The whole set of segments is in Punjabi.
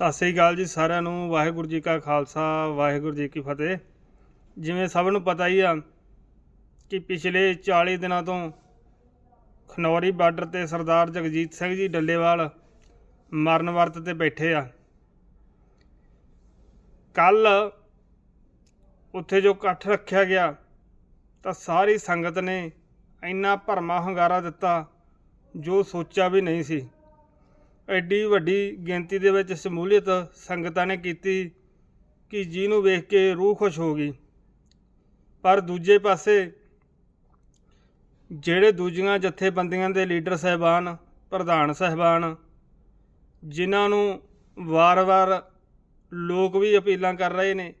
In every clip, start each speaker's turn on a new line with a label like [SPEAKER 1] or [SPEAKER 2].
[SPEAKER 1] ਸਤਿ ਸ੍ਰੀ ਅਕਾਲ ਜੀ ਸਾਰਿਆਂ ਨੂੰ, ਵਾਹਿਗੁਰੂ ਜੀ ਕਾ ਖਾਲਸਾ, ਵਾਹਿਗੁਰੂ ਜੀ ਕੀ ਫਤਿਹ। ਜਿਵੇਂ ਸਭ ਨੂੰ ਪਤਾ ਹੀ ਆ ਕਿ ਪਿਛਲੇ 40 ਦਿਨਾਂ ਤੋਂ ਖਨੌਰੀ ਬਾਰਡਰ ਤੇ ਸਰਦਾਰ ਜਗਜੀਤ ਸਿੰਘ ਜੀ ਡੱਲੇਵਾਲ ਮਰਨ ਵਰਤ ਤੇ ਬੈਠੇ ਆ। ਕੱਲ ਉੱਥੇ ਜੋ ਇਕੱਠ ਰੱਖਿਆ ਗਿਆ, ਤਾਂ ਸਾਰੀ ਸੰਗਤ ਨੇ ਇੰਨਾ ਭਰਮਾ ਹੰਗਾਰਾ ਦਿੱਤਾ ਜੋ ਸੋਚਿਆ ਵੀ ਨਹੀਂ ਸੀ। ਐਡੀ ਵੱਡੀ ਗਿਣਤੀ ਦੇ ਵਿੱਚ ਸ਼ਮੂਲੀਅਤ ਸੰਗਤਾਂ ਨੇ ਕੀਤੀ ਕਿ ਜਿਹਨੂੰ ਵੇਖ ਕੇ ਰੂਹ ਖੁਸ਼ ਹੋ ਗਈ। ਪਰ ਦੂਜੇ ਪਾਸੇ ਜਿਹੜੇ ਦੂਜੀਆਂ ਜਥੇਬੰਦੀਆਂ ਦੇ ਲੀਡਰ ਸਹਿਬਾਨ, ਪ੍ਰਧਾਨ ਸਹਿਬਾਨ, ਜਿਨ੍ਹਾਂ ਨੂੰ ਵਾਰ-ਵਾਰ ਲੋਕ ਵੀ ਅਪੀਲਾਂ ਕਰ ਰਹੇ ਨੇ,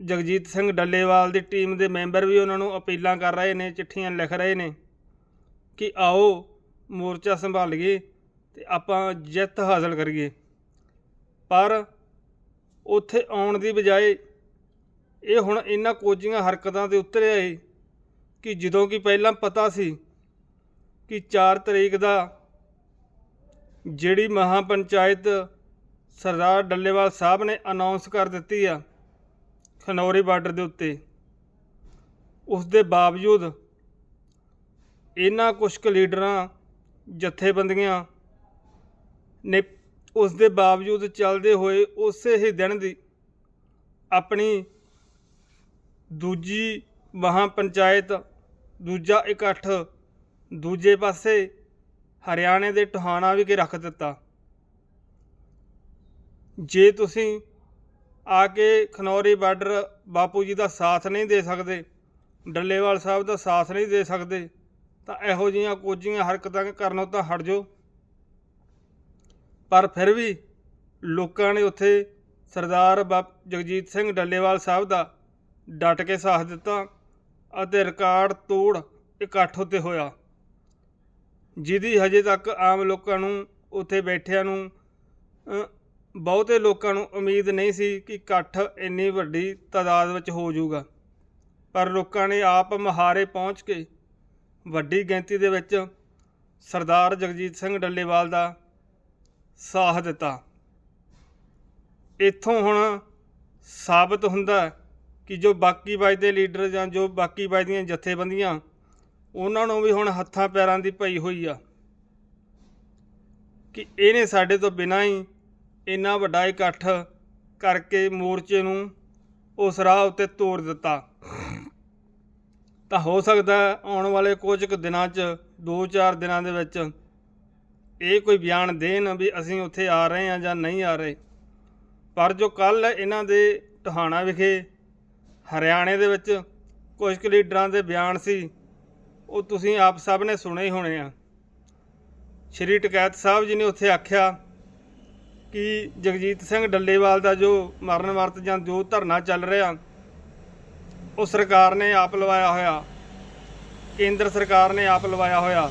[SPEAKER 1] ਜਗਜੀਤ ਸਿੰਘ ਡੱਲੇਵਾਲ ਦੀ ਟੀਮ ਦੇ ਮੈਂਬਰ ਵੀ ਉਹਨਾਂ ਨੂੰ ਅਪੀਲਾਂ ਕਰ ਰਹੇ ਨੇ, ਚਿੱਠੀਆਂ ਲਿਖ ਰਹੇ ਨੇ ਕਿ ਆਓ ਮੋਰਚਾ ਸੰਭਾਲੀਏ। ਤੇ ਆਪਾਂ ਜਿੱਤ ਹਾਸਲ ਕਰੀਏ। ਪਰ ਉੱਥੇ ਆਉਣ ਦੀ ਬਜਾਏ ਇਹ ਹੁਣ ਇਹਨਾਂ ਕੋਝੀਆਂ ਹਰਕਤਾਂ ਤੇ ਉਤਰਿਆ ਏ ਕਿ ਜਦੋਂ ਕਿ ਪਹਿਲਾਂ ਪਤਾ ਸੀ ਕਿ 4 ਤਰੀਕ ਦਾ ਜਿਹੜੀ ਮਹਾ ਪੰਚਾਇਤ ਸਰਦਾਰ ਡੱਲੇਵਾਲ ਸਾਹਿਬ ਨੇ ਅਨਾਉਂਸ ਕਰ ਦਿੱਤੀ ਆ ਖਨੌਰੀ ਬਾਰਡਰ ਦੇ ਉੱਤੇ, ਉਸ ਦੇ ਬਾਵਜੂਦ ਇਹਨਾਂ ਕੁਝ ਕੁ ਲੀਡਰਾਂ, ਜਥੇਬੰਦੀਆਂ ਨੇ ਉਸ ਦੇ ਬਾਵਜੂਦ ਚੱਲਦੇ ਹੋਏ ਉਸੇ ਹੀ ਦਿਨ ਦੀ ਆਪਣੀ ਦੂਜੀ ਮਹਾ ਪੰਚਾਇਤ ਦੂਜਾ ਇਕੱਠ ਦੂਜੇ ਪਾਸੇ ਹਰਿਆਣੇ ਦੇ ਟੋਹਾਣਾ ਵਿਖੇ ਰੱਖ ਦਿੱਤਾ। ਜੇ ਤੁਸੀਂ ਆ ਕੇ ਖਨੌਰੀ ਬਾਰਡਰ ਬਾਪੂ ਜੀ ਦਾ ਸਾਥ ਨਹੀਂ ਦੇ ਸਕਦੇ, ਡੱਲੇਵਾਲ ਸਾਹਿਬ ਦਾ ਸਾਥ ਨਹੀਂ ਦੇ ਸਕਦੇ, ਤਾਂ ਇਹੋ ਜਿਹੀਆਂ ਕੋਝੀਆਂ ਹਰਕਤਾਂ ਕਰਨੋਂ ਤਾਂ ਹਟ ਜਾਓ। ਪਰ ਫਿਰ ਵੀ ਲੋਕਾਂ ਨੇ ਉੱਥੇ ਸਰਦਾਰ ਬਾਪ ਜਗਜੀਤ ਸਿੰਘ ਡੱਲੇਵਾਲ ਸਾਹਿਬ ਦਾ ਡਟ ਕੇ ਸਾਥ ਦਿੱਤਾ ਅਤੇ ਰਿਕਾਰਡ ਤੋੜ ਇਕੱਠ ਉੱਤੇ ਹੋਇਆ, ਜਿਹਦੀ ਹਜੇ ਤੱਕ ਆਮ ਲੋਕਾਂ ਨੂੰ, ਉੱਥੇ ਬੈਠਿਆਂ ਨੂੰ ਬਹੁਤੇ ਲੋਕਾਂ ਨੂੰ ਉਮੀਦ ਨਹੀਂ ਸੀ ਕਿ ਇਕੱਠ ਇੰਨੀ ਵੱਡੀ ਤਾਦਾਦ ਵਿੱਚ ਹੋ ਜਾਊਗਾ। ਪਰ ਲੋਕਾਂ ਨੇ ਆਪ ਮਹਾਰੇ ਪਹੁੰਚ ਕੇ ਵੱਡੀ ਗਿਣਤੀ ਦੇ ਵਿੱਚ ਸਰਦਾਰ ਜਗਜੀਤ ਸਿੰਘ ਡੱਲੇਵਾਲ ਦਾ ਸਾਥ ਦਿੱਤਾ। ਇੱਥੋਂ ਹੁਣ ਸਾਬਤ ਹੁੰਦਾ ਕਿ ਜੋ ਬਾਕੀ ਬਾਜ ਦੇ ਲੀਡਰ ਜਾਂ ਜੋ ਬਾਕੀ ਬਾਜ ਦੀਆਂ ਜਥੇਬੰਦੀਆਂ, ਉਹਨਾਂ ਨੂੰ ਵੀ ਹੁਣ ਹੱਥਾਂ ਪੈਰਾਂ ਦੀ ਪਈ ਹੋਈ ਆ। ਕਿ ਇਹਨੇ ਸਾਡੇ ਤੋਂ ਬਿਨਾਂ ਹੀ ਇੰਨਾ ਵੱਡਾ ਇਕੱਠ ਕਰਕੇ ਮੋਰਚੇ ਨੂੰ ਉਸ ਰਾਹ ਉੱਤੇ ਤੋੜ ਦਿੱਤਾ। ਤਾਂ ਹੋ ਸਕਦਾ ਆਉਣ ਵਾਲੇ ਕੁਝ ਕੁ ਦਿਨਾਂ 'ਚ 2-4 ਦਿਨਾਂ ਦੇ ਵਿੱਚ ਇਹ ਕੋਈ ਬਿਆਨ ਦੇਣ ਵੀ ਅਸੀਂ ਉੱਥੇ ਆ ਰਹੇ ਹਾਂ ਜਾਂ ਨਹੀਂ ਆ ਰਹੇ। ਪਰ ਜੋ ਕੱਲ ਇਹਨਾਂ ਦੇ ਟਹਾਣਾ ਵਿਖੇ ਹਰਿਆਣੇ ਦੇ ਵਿੱਚ ਕੁਝ ਕੁ ਲੀਡਰਾਂ ਦੇ ਬਿਆਨ ਸੀ, ਉਹ ਤੁਸੀਂ ਆਪ ਸਭ ਨੇ ਸੁਣੇ ਹੀ ਹੋਣੇ ਆ। ਸ਼੍ਰੀ ਟਕੈਤ ਸਾਹਿਬ ਜੀ ਨੇ ਉੱਥੇ ਆਖਿਆ ਕਿ ਜਗਜੀਤ ਸਿੰਘ ਡੱਲੇਵਾਲ ਦਾ ਜੋ ਮਰਨ ਵਰਤ ਜਾਂ ਜੋ ਧਰਨਾ ਚੱਲ ਰਿਹਾ, ਉਹ ਸਰਕਾਰ ਨੇ ਆਪ ਲਵਾਇਆ ਹੋਇਆ। ਕੇਂਦਰ ਸਰਕਾਰ ਨੇ ਆਪ ਲਵਾਇਆ ਹੋਇਆ।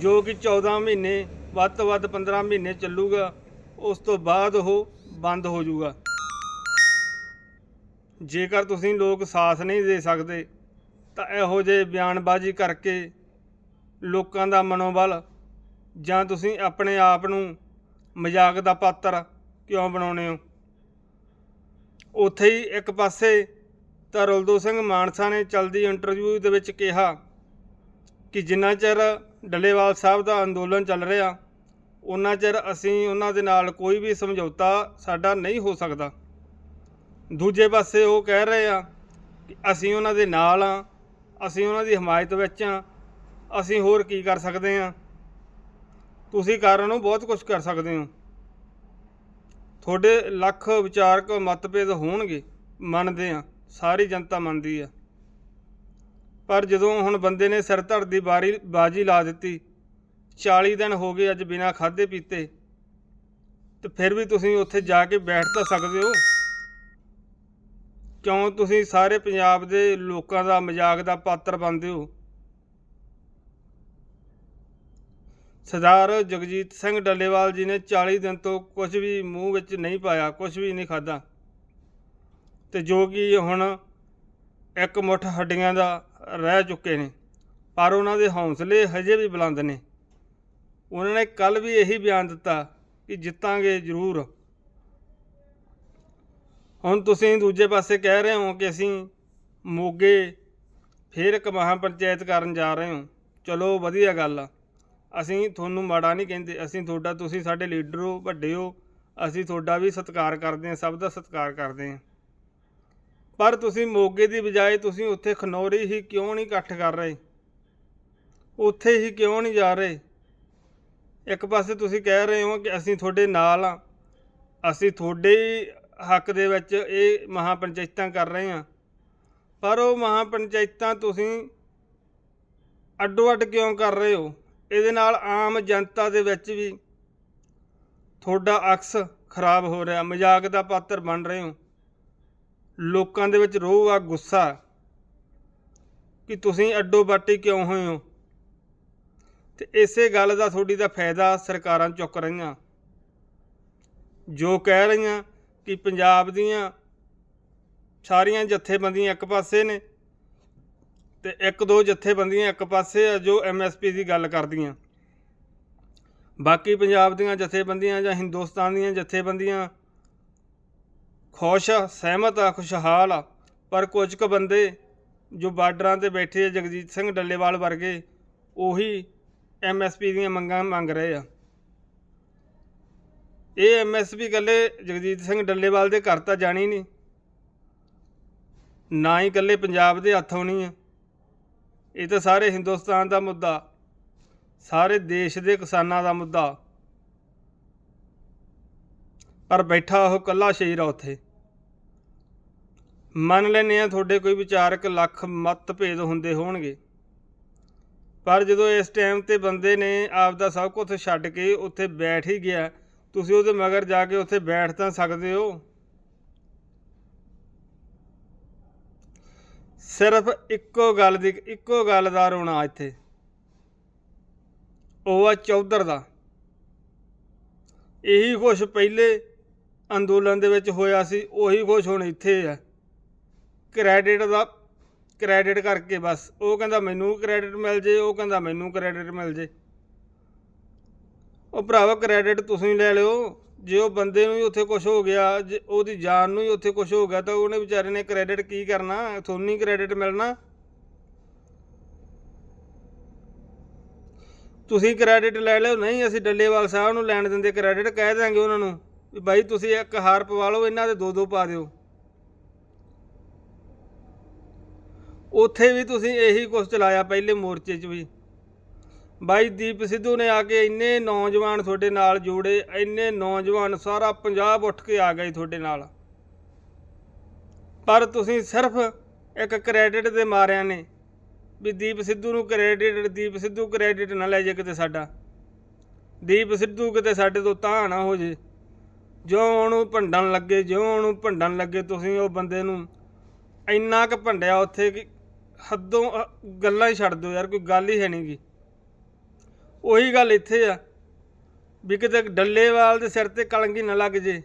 [SPEAKER 1] ਜੋ ਕਿ 14 ਮਹੀਨੇ ਵੱਧ ਤੋਂ ਵੱਧ 15 ਮਹੀਨੇ ਚੱਲੂਗਾ, ਉਸ ਤੋਂ ਬਾਅਦ ਉਹ ਬੰਦ ਹੋ ਜਾਊਗਾ। ਜੇਕਰ ਤੁਸੀਂ ਲੋਕ ਸਾਥ ਨਹੀਂ ਦੇ ਸਕਦੇ, ਤਾਂ ਇਹੋ ਜਿਹੇ ਬਿਆਨਬਾਜ਼ੀ ਕਰਕੇ ਲੋਕਾਂ ਦਾ ਮਨੋਬਲ ਜਾਂ ਤੁਸੀਂ ਆਪਣੇ ਆਪ ਨੂੰ ਮਜ਼ਾਕ ਦਾ ਪਾਤਰ ਕਿਉਂ ਬਣਾਉਣੇ ਹੋ? ਉੱਥੇ ਹੀ ਇੱਕ ਪਾਸੇ ਤਾਂ ਰੁਲਦੋ ਸਿੰਘ ਮਾਨਸਾ ਨੇ ਚਲਦੀ ਇੰਟਰਵਿਊ ਦੇ ਵਿੱਚ ਕਿਹਾ ਕਿ ਜਿੰਨਾ ਚਿਰ ਡੱਲੇਵਾਲ ਸਾਹਿਬ ਦਾ ਅੰਦੋਲਨ ਚੱਲ ਰਿਹਾ, ਉਹਨਾਂ ਚਿਰ ਅਸੀਂ ਉਹਨਾਂ ਦੇ ਨਾਲ ਕੋਈ ਵੀ ਸਮਝੌਤਾ ਸਾਡਾ ਨਹੀਂ ਹੋ ਸਕਦਾ। ਦੂਜੇ ਪਾਸੇ ਉਹ ਕਹਿ ਰਹੇ ਆ ਕਿ ਅਸੀਂ ਉਹਨਾਂ ਦੇ ਨਾਲ ਆ, ਅਸੀਂ ਉਹਨਾਂ ਦੀ ਹਮਾਇਤ ਵਿੱਚ ਆ, ਅਸੀਂ ਹੋਰ ਕੀ ਕਰ ਸਕਦੇ ਆ? ਤੁਸੀਂ ਕਾਰਨ ਨੂੰ ਬਹੁਤ ਕੁਝ ਕਰ ਸਕਦੇ ਹੋ। ਤੁਹਾਡੇ ਲੱਖ ਵਿਚਾਰਕ ਮਤਭੇਦ ਹੋਣਗੇ, ਮੰਨਦੇ ਆ, ਸਾਰੀ ਜਨਤਾ ਮੰਨਦੀ ਆ। ਪਰ ਜਦੋਂ ਹੁਣ ਬੰਦੇ ਨੇ ਸਿਰ ਧੜ ਦੀ ਬਾਰੀ, ਬਾਜੀ ਲਾ ਦਿੱਤੀ 40 ਦਿਨ ਹੋ ਗਏ ਅੱਜ ਬਿਨਾ ਖਾਦੇ ਪੀਤੇ, ਤੇ ਫਿਰ ਵੀ ਤੁਸੀਂ ਉੱਥੇ ਜਾ ਕੇ ਬੈਠ ਤਾਂ ਸਕਦੇ ਹੋ। ਕਿਉਂ ਤੁਸੀਂ ਸਾਰੇ ਪੰਜਾਬ ਦੇ ਲੋਕਾਂ ਦਾ ਮਜ਼ਾਕ ਦਾ ਪਾਤਰ ਬਣਦੇ ਹੋ? ਸਰਦਾਰ ਜਗਜੀਤ ਸਿੰਘ ਡੱਲੇਵਾਲ ਜੀ ਨੇ 40 ਦਿਨ ਤੋਂ ਕੁਝ ਵੀ ਮੂੰਹ ਵਿੱਚ ਨਹੀਂ ਪਾਇਆ ਕੁਝ ਵੀ ਨਹੀਂ ਖਾਦਾ ਤੇ ਜੋ ਕਿ ਹੁਣ ਇੱਕ ਮੁੱਠ ਹੱਡੀਆਂ ਦਾ ਰਹਿ ਚੁੱਕੇ ਨੇ। ਪਰ ਉਹਨਾਂ ਦੇ ਹੌਸਲੇ ਹਜੇ ਵੀ ਬੁਲੰਦ ਨੇ। ਉਹਨਾਂ ਨੇ ਕੱਲ ਵੀ ਇਹੀ ਬਿਆਨ ਦਿੱਤਾ ਕਿ ਜਿੱਤਾਂਗੇ ਜ਼ਰੂਰ। ਹੁਣ ਤੁਸੀਂ ਦੂਜੇ ਪਾਸੇ ਕਹਿ ਰਹੇ ਹੋ ਕਿ ਅਸੀਂ ਮੋਗੇ ਫਿਰ ਇੱਕ ਮਹਾਂ ਪੰਚਾਇਤ ਕਰਨ ਜਾ ਰਹੇ ਹੋ। ਚਲੋ, ਵਧੀਆ ਗੱਲ ਆ। ਅਸੀਂ ਤੁਹਾਨੂੰ ਮਾੜਾ ਨਹੀਂ ਕਹਿੰਦੇ। ਅਸੀਂ ਤੁਹਾਡਾ, ਤੁਸੀਂ ਸਾਡੇ ਲੀਡਰ ਹੋ, ਵੱਡੇ ਹੋ। ਅਸੀਂ ਤੁਹਾਡਾ ਵੀ ਸਤਿਕਾਰ ਕਰਦੇ ਹਾਂ, ਸਭ ਦਾ ਸਤਿਕਾਰ ਕਰਦੇ ਹਾਂ। ਪਰ ਤੁਸੀਂ ਮੋਗੇ ਦੀ ਬਜਾਏ ਤੁਸੀਂ ਉੱਥੇ ਖਨੌਰੀ ਹੀ ਕਿਉਂ ਨਹੀਂ ਇਕੱਠ ਕਰ ਰਹੇ? ਉੱਥੇ ਹੀ ਕਿਉਂ ਨਹੀਂ ਜਾ ਰਹੇ? ਇੱਕ ਪਾਸੇ ਤੁਸੀਂ ਕਹਿ ਰਹੇ ਹੋ ਕਿ ਅਸੀਂ ਤੁਹਾਡੇ ਨਾਲ ਆ ਅਸੀਂ ਤੁਹਾਡੇ ਹੀ ਹੱਕ ਦੇ ਵਿੱਚ ਇਹ ਮਹਾਂ ਪੰਚਾਇਤਾਂ ਕਰ ਰਹੇ ਹਾਂ। ਪਰ ਉਹ ਮਹਾਂ ਪੰਚਾਇਤਾਂ ਤੁਸੀਂ ਅੱਡੋ ਅੱਡ ਕਿਉਂ ਕਰ ਰਹੇ ਹੋ? ਇਹਦੇ ਨਾਲ ਆਮ ਜਨਤਾ ਦੇ ਵਿੱਚ ਵੀ ਤੁਹਾਡਾ ਅਕਸ ਖਰਾਬ ਹੋ ਰਿਹਾ। ਮਜ਼ਾਕ ਦਾ ਪਾਤਰ ਬਣ ਰਹੇ ਹੋ। ਲੋਕਾਂ ਦੇ ਵਿੱਚ ਰੋਹ ਆ, ਗੁੱਸਾ ਕਿ ਤੁਸੀਂ ਅੱਡੋ ਬਾਟੀ ਕਿਉਂ ਹੋਏ ਹੋ? ਤੇ ਇਸੇ ਗੱਲ ਦਾ ਤੁਹਾਡੀ ਦਾ ਫਾਇਦਾ ਸਰਕਾਰਾਂ ਚੁੱਕ ਰਹੀਆਂ। ਜੋ ਕਹਿ ਰਹੀਆਂ ਕਿ ਪੰਜਾਬ ਦੀਆਂ ਸਾਰੀਆਂ ਜਥੇਬੰਦੀਆਂ ਇੱਕ ਪਾਸੇ ਨੇ ਤੇ ਇੱਕ ਦੋ ਜਥੇਬੰਦੀਆਂ ਇੱਕ ਪਾਸੇ ਆ ਜੋ ਐਮਐਸਪੀ ਦੀ ਗੱਲ ਕਰਦੀਆਂ। ਬਾਕੀ ਪੰਜਾਬ ਦੀਆਂ ਜਥੇਬੰਦੀਆਂ ਜਾਂ ਹਿੰਦੁਸਤਾਨ ਦੀਆਂ ਜਥੇਬੰਦੀਆਂ ਖੁਸ਼ ਆ, ਸਹਿਮਤ ਆ, ਖੁਸ਼ਹਾਲ ਆ। ਪਰ ਕੁਝ ਕੁ ਬੰਦੇ ਜੋ ਬਾਰਡਰਾਂ ਤੇ ਬੈਠੇ ਆ, ਜਗਜੀਤ ਸਿੰਘ ਡੱਲੇਵਾਲ ਵਰਗੇ, ਉਹੀ ਐਮਐਸਪੀ ਦੀਆਂ ਮੰਗਾਂ ਮੰਗ ਰਹੇ ਆ। ਇਹ ਐਮਐਸਪੀ ਇਕੱਲੇ ਜਗਜੀਤ ਸਿੰਘ ਡੱਲੇਵਾਲ ਦੇ ਘਰ ਤਾਂ ਜਾਣੀ ਨਹੀਂ। ਨਾ ਹੀ ਇਕੱਲੇ ਪੰਜਾਬ ਦੇ ਹੱਥ ਆਉਣੀ ਆ। ਇਹ ਤਾਂ ਸਾਰੇ ਹਿੰਦੁਸਤਾਨ ਦਾ ਮੁੱਦਾ, ਸਾਰੇ ਦੇਸ਼ ਦੇ ਕਿਸਾਨਾਂ ਦਾ ਮੁੱਦਾ ਪਰ ਬੈਠਾ ਉਹ ਕੱਲਾ ਸ਼ੇਰ ਆ ਉੱਥੇ। ਮੰਨ ਲੈਨੇ ਆ ਤੁਹਾਡੇ ਕੋਈ ਵਿਚਾਰਕ ਲੱਖ ਮਤਭੇਦ ਹੁੰਦੇ ਹੋਣਗੇ। ਪਰ ਜਦੋਂ ਇਸ ਟਾਈਮ ਤੇ ਬੰਦੇ ਨੇ ਆਪ ਦਾ ਸਭ ਕੁਝ ਛੱਡ ਕੇ ਉੱਥੇ ਬੈਠ ਹੀ ਗਿਆ, ਤੁਸੀਂ ਉਹਦੇ ਮਗਰ ਜਾ ਕੇ ਉੱਥੇ ਬੈਠ ਤਾਂ ਸਕਦੇ ਹੋ। ਸਿਰਫ ਇੱਕੋ ਗੱਲ ਦੀ, ਇੱਕੋ ਗੱਲ ਦਾ ਰੋਣਾ ਇੱਥੇ। ਉਹ ਆ ਚੌਧਰ ਦਾ। ਇਹੀ ਕੁਛ ਪਹਿਲੇ ਅੰਦੋਲਨ ਦੇ ਵਿੱਚ ਹੋਇਆ ਸੀ, ਉਹੀ ਕੁਛ ਹੁਣ ਇੱਥੇ ਆ ਕ੍ਰੈਡਿਟ ਦਾ ਕ੍ਰੈਡਿਟ ਕਰਕੇ ਬਸ। ਉਹ ਕਹਿੰਦਾ ਮੈਨੂੰ ਕ੍ਰੈਡਿਟ ਮਿਲ ਜੇ, ਉਹ ਕਹਿੰਦਾ ਮੈਨੂੰ ਕ੍ਰੈਡਿਟ ਮਿਲ ਜੇ। ਉਹ ਭਰਾਵਾ ਕ੍ਰੈਡਿਟ ਤੁਸੀਂ ਲੈ ਲਿਓ, ਜੇ ਉਹ ਬੰਦੇ ਨੂੰ ਹੀ ਉੱਥੇ ਕੁਝ ਹੋ ਗਿਆ, ਜੇ ਉਹਦੀ ਜਾਨ ਨੂੰ ਹੀ ਉੱਥੇ ਕੁਝ ਹੋ ਗਿਆ, ਤਾਂ ਉਹਨੇ ਵਿਚਾਰੇ ਨੇ ਕ੍ਰੈਡਿਟ ਕੀ ਕਰਨਾ? ਤੁਹਾਨੂੰ ਹੀ ਕ੍ਰੈਡਿਟ ਮਿਲਣਾ। ਤੁਸੀਂ ਕ੍ਰੈਡਿਟ ਲੈ ਲਿਓ, ਨਹੀਂ ਅਸੀਂ ਡੱਲੇਵਾਲ ਸਾਹਿਬ ਨੂੰ ਲੈਣ ਦਿੰਦੇ ਕ੍ਰੈਡਿਟ ਕਹਿ ਦਾਂਗੇ ਉਹਨਾਂ ਨੂੰ। ਵੀ ਬਾਈ ਤੁਸੀਂ ਇੱਕ ਹਾਰ ਪਵਾ ਲਓ, ਇਹਨਾਂ ਦੇ ਦੋ ਦੋ ਪਾ ਦਿਓ। ਉੱਥੇ ਵੀ ਤੁਸੀਂ ਇਹੀ ਕੁਝ ਚਲਾਇਆ ਪਹਿਲੇ ਮੋਰਚੇ 'ਚ ਵੀ। ਬਾਈ ਦੀਪ ਸਿੱਧੂ ਨੇ ਆ ਕੇ ਇੰਨੇ ਨੌਜਵਾਨ ਤੁਹਾਡੇ ਨਾਲ ਜੋੜੇ, ਇੰਨੇ ਨੌਜਵਾਨ ਸਾਰਾ ਪੰਜਾਬ ਉੱਠ ਕੇ ਆ ਗਏ ਤੁਹਾਡੇ ਨਾਲ। ਪਰ ਤੁਸੀਂ ਸਿਰਫ ਇੱਕ ਕ੍ਰੈਡਿਟ ਦੇ ਮਾਰਿਆਂ ਨੇ, ਵੀ ਦੀਪ ਸਿੱਧੂ ਨੂੰ ਕ੍ਰੈਡਿਟ ਦੀਪ ਸਿੱਧੂ ਕ੍ਰੈਡਿਟ ਨਾ ਲੈ ਜੇ ਕਿਤੇ ਸਾਡਾ। ਦੀਪ ਸਿੱਧੂ ਕਿਤੇ ਸਾਡੇ ਤੋਂ ਤਾਂ ਨਾ ਹੋ ਜੇ। ਜਿਉਂ ਉਹਨੂੰ ਭੰਡਣ ਲੱਗੇ ਜਿਉਂ ਉਹਨੂੰ ਭੰਡਣ ਲੱਗੇ ਤੁਸੀਂ ਉਹ ਬੰਦੇ ਨੂੰ, ਇੰਨਾ ਕੁ ਭੰਡਿਆ ਉੱਥੇ ਕਿ ਹੱਦੋਂ ਗੱਲਾਂ ਹੀ ਛੱਡ ਦਿਓ ਯਾਰ, ਕੋਈ ਗੱਲ ਹੀ ਹੈ ਨਹੀਂਗੀ ਉਹੀ ਗੱਲ ਇੱਥੇ ਆ, ਵੀ ਕਿਤੇ ਡੱਲੇਵਾਲ ਦੇ ਸਿਰ ਤੇ ਕਲੰਗੀ ਨਾ ਲੱਗ ਜੇ,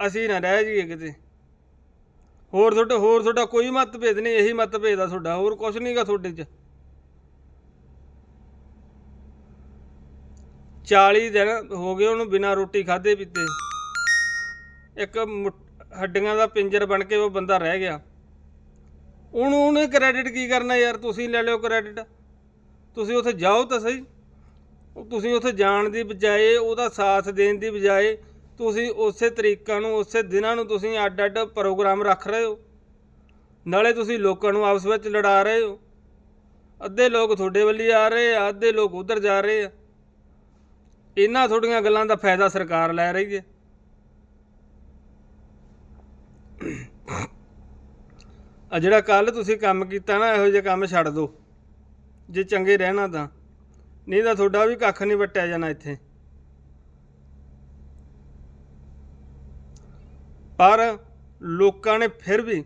[SPEAKER 1] ਅਸੀਂ ਨਾ ਰਹਿ ਜਾਈਏ ਕਿਤੇ। ਹੋਰ ਤੁਹਾਡਾ ਹੋਰ ਤੁਹਾਡਾ ਕੋਈ ਮਤਭੇਦ ਨਹੀਂ, ਇਹੀ ਮਤਭੇਦ ਆ ਤੁਹਾਡਾ, ਹੋਰ ਕੁਝ ਨਹੀਂਗਾ ਤੁਹਾਡੇ 'ਚ। 40 ਦਿਨ ਹੋ ਗਏ ਉਹਨੂੰ ਬਿਨਾਂ ਰੋਟੀ ਖਾਦੇ ਪੀਤੇ। ਇੱਕ ਮੁੱਠ- ਹੱਡੀਆਂ ਦਾ ਪਿੰਜਰ ਬਣ ਕੇ ਉਹ ਬੰਦਾ ਰਹਿ ਗਿਆ। ਉਹਨੂੰ ਉਹਨੇ ਕ੍ਰੈਡਿਟ ਕੀ ਕਰਨਾ ਯਾਰ? ਤੁਸੀਂ ਲੈ ਲਿਓ ਕ੍ਰੈਡਿਟ ਤੁਸੀਂ ਉੱਥੇ ਜਾਓ ਤਾਂ ਸਹੀ। ਤੁਸੀਂ ਉੱਥੇ ਜਾਣ ਦੀ ਬਜਾਏ, ਉਹਦਾ ਸਾਥ ਦੇਣ ਦੀ ਬਜਾਏ, ਤੁਸੀਂ ਉਸੇ ਤਰੀਕਾਂ ਨੂੰ, ਉਸੇ ਦਿਨਾਂ ਨੂੰ ਤੁਸੀਂ ਅੱਡ ਅੱਡ ਪ੍ਰੋਗਰਾਮ ਰੱਖ ਰਹੇ ਹੋ। ਨਾਲੇ ਤੁਸੀਂ ਲੋਕਾਂ ਨੂੰ ਆਪਸ ਵਿੱਚ ਲੜਾ ਰਹੇ ਹੋ। ਅੱਧੇ ਲੋਕ ਤੁਹਾਡੇ ਵੱਲੀ ਆ ਰਹੇ ਆ, ਅੱਧੇ ਲੋਕ ਉਧਰ ਜਾ ਰਹੇ ਆ। ਇਹਨਾਂ ਤੁਹਾਡੀਆਂ ਗੱਲਾਂ ਦਾ ਫਾਇਦਾ ਸਰਕਾਰ ਲੈ ਰਹੀ ਹੈ। ਆ ਜਿਹੜਾ ਕੱਲ ਤੁਸੀਂ ਕੰਮ ਕੀਤਾ ਨਾ, ਇਹੋ ਜਿਹੇ ਕੰਮ ਛੱਡ ਦਿਓ ਜੇ ਚੰਗੇ ਰਹਿਣਾ ਤਾਂ। ਨਹੀਂ ਤਾਂ ਤੁਹਾਡਾ ਵੀ ਕੱਖ ਨਹੀਂ ਵਟਿਆ ਜਾਣਾ ਇੱਥੇ। ਪਰ ਲੋਕਾਂ ਨੇ ਫਿਰ ਵੀ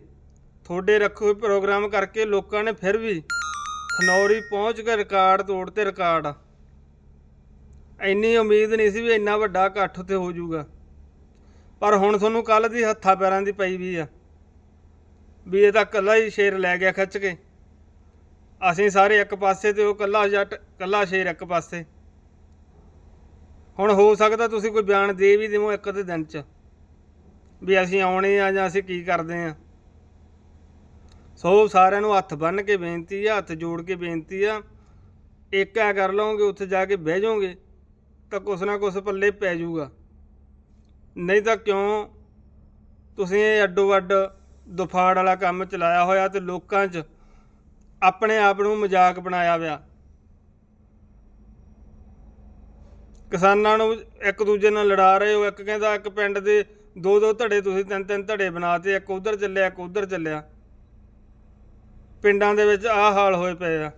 [SPEAKER 1] ਤੁਹਾਡੇ ਰੱਖੇ ਹੋਏ ਪ੍ਰੋਗਰਾਮ ਕਰਕੇ ਲੋਕਾਂ ਨੇ ਫਿਰ ਵੀ ਖਨੌਰੀ ਪਹੁੰਚ ਕੇ ਰਿਕਾਰਡ ਤੋੜ 'ਤੇ ਰਿਕਾਰਡ। ਇੰਨੀ ਉਮੀਦ ਨਹੀਂ ਸੀ ਵੀ ਇੰਨਾ ਵੱਡਾ ਇਕੱਠ ਉੱਥੇ ਹੋ ਜਾਊਗਾ। ਪਰ ਹੁਣ ਤੁਹਾਨੂੰ ਕੱਲ ਦੀ ਹੱਥਾਂ ਪੈਰਾਂ ਦੀ ਪਈ ਵੀ ਆ। ਵੀ ਇਹ ਤਾਂ ਕੱਲਾ ਹੀ ਸ਼ੇਰ ਲੈ ਗਿਆ ਖਿੱਚ ਕੇ। ਅਸੀਂ ਸਾਰੇ ਇੱਕ ਪਾਸੇ ਤੇ ਉਹ ਕੱਲਾ ਜੱਟ ਕੱਲਾ ਸ਼ੇਰ ਇੱਕ ਪਾਸੇ। ਹੁਣ ਹੋ ਸਕਦਾ ਤੁਸੀਂ ਕੋਈ ਬਿਆਨ ਦੇ ਵੀ ਦੇਵੋ ਇੱਕ ਅੱਧੇ ਦਿਨ ਚ, ਵੀ ਅਸੀਂ ਆਉਣੇ ਆ ਜਾਂ ਅਸੀਂ ਕੀ ਕਰਦੇ ਆ। ਸੋ ਸਾਰਿਆਂ ਨੂੰ ਹੱਥ ਬੰਨ੍ਹ ਕੇ ਬੇਨਤੀ ਆ, ਹੱਥ ਜੋੜ ਕੇ ਬੇਨਤੀ ਆ ਏਕਾ ਕਰ ਲਓਗੇ, ਉੱਥੇ ਜਾ ਕੇ ਬਹਿ ਜਾਓਗੇ, ਤਾਂ ਕੁਛ ਨਾ ਕੁਛ ਪੱਲੇ ਪੈ ਜਾਊਗਾ। ਨਹੀਂ ਤਾਂ ਕਿਉਂ ਤੁਸੀਂ ਇਹ ਅੱਡੋ ਅੱਡ ਦੁਫਾੜ ਵਾਲਾ ਕੰਮ ਚਲਾਇਆ ਹੋਇਆ ਤੇ ਲੋਕਾਂ 'ਚ ਆਪਣੇ ਆਪ ਨੂੰ ਮਜ਼ਾਕ ਬਣਾਇਆ ਹੋਇਆ ਕਿਸਾਨਾਂ ਨੂੰ ਇੱਕ ਦੂਜੇ ਨਾਲ ਲੜਾ ਰਹੇ ਹੋ, ਇੱਕ ਕਹਿੰਦਾ ਇੱਕ ਪਿੰਡ ਦੇ ਦੋ ਦੋ ਧੜੇ ਤੁਸੀਂ ਤਿੰਨ ਤਿੰਨ ਧੜੇ ਬਣਾਤੇ, ਇੱਕ ਉਧਰ ਚੱਲਿਆ, ਇੱਕ ਉਧਰ ਚੱਲਿਆ। ਪਿੰਡਾਂ ਦੇ ਵਿੱਚ ਆਹ ਹਾਲ ਹੋਏ ਪਏ ਆ।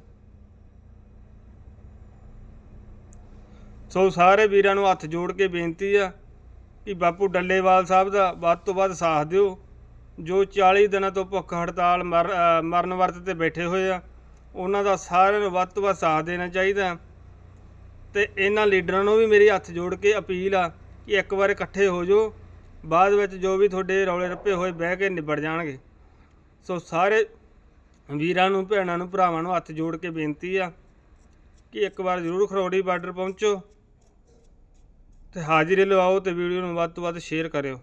[SPEAKER 1] ਸੋ ਸਾਰੇ ਵੀਰਾਂ ਨੂੰ ਹੱਥ ਜੋੜ ਕੇ ਬੇਨਤੀ ਆ ਕਿ ਬਾਪੂ ਡੱਲੇਵਾਲ ਸਾਹਿਬ ਦਾ ਵੱਧ ਤੋਂ ਵੱਧ ਸਾਥ ਦਿਓ। ਜੋ 40 ਦਿਨਾਂ ਤੋਂ ਭੁੱਖ ਹੜਤਾਲ ਮਰ ਮਰਨ ਵਰਤ ਤੇ ਬੈਠੇ ਹੋਏ ਆ, ਉਹਨਾਂ ਦਾ ਸਾਰਿਆਂ ਨੂੰ ਵੱਧ ਤੋਂ ਵੱਧ ਸਾਥ ਦੇਣਾ ਚਾਹੀਦਾ ਤੇ ਇਹਨਾਂ ਲੀਡਰਾਂ ਨੂੰ ਵੀ ਮੇਰੀ ਹੱਥ ਜੋੜ ਕੇ ਅਪੀਲ ਆ ਕਿ ਇੱਕ ਵਾਰ ਇਕੱਠੇ ਹੋ ਜਾਓ, ਬਾਅਦ ਵਿੱਚ ਜੋ ਵੀ ਤੁਹਾਡੇ ਰੌਲੇ ਰੱਪੇ ਹੋਏ ਬਹਿ ਕੇ ਨਿਬੜ ਜਾਣਗੇ। ਸੋ ਸਾਰੇ ਵੀਰਾਂ ਨੂੰ, ਭੈਣਾਂ ਨੂੰ, ਭਰਾਵਾਂ ਨੂੰ ਹੱਥ ਜੋੜ ਕੇ ਬੇਨਤੀ ਆ ਕਿ ਇੱਕ ਵਾਰ ਜ਼ਰੂਰ ਖਰੋੜੀ ਬਾਰਡਰ ਪਹੁੰਚੋ ਤੇ ਹਾਜ਼ਰੀ ਲਵਾਓ ਤੇ ਵੀਡੀਓ ਨੂੰ ਵੱਧ ਤੋਂ ਵੱਧ ਸ਼ੇਅਰ ਕਰਿਓ।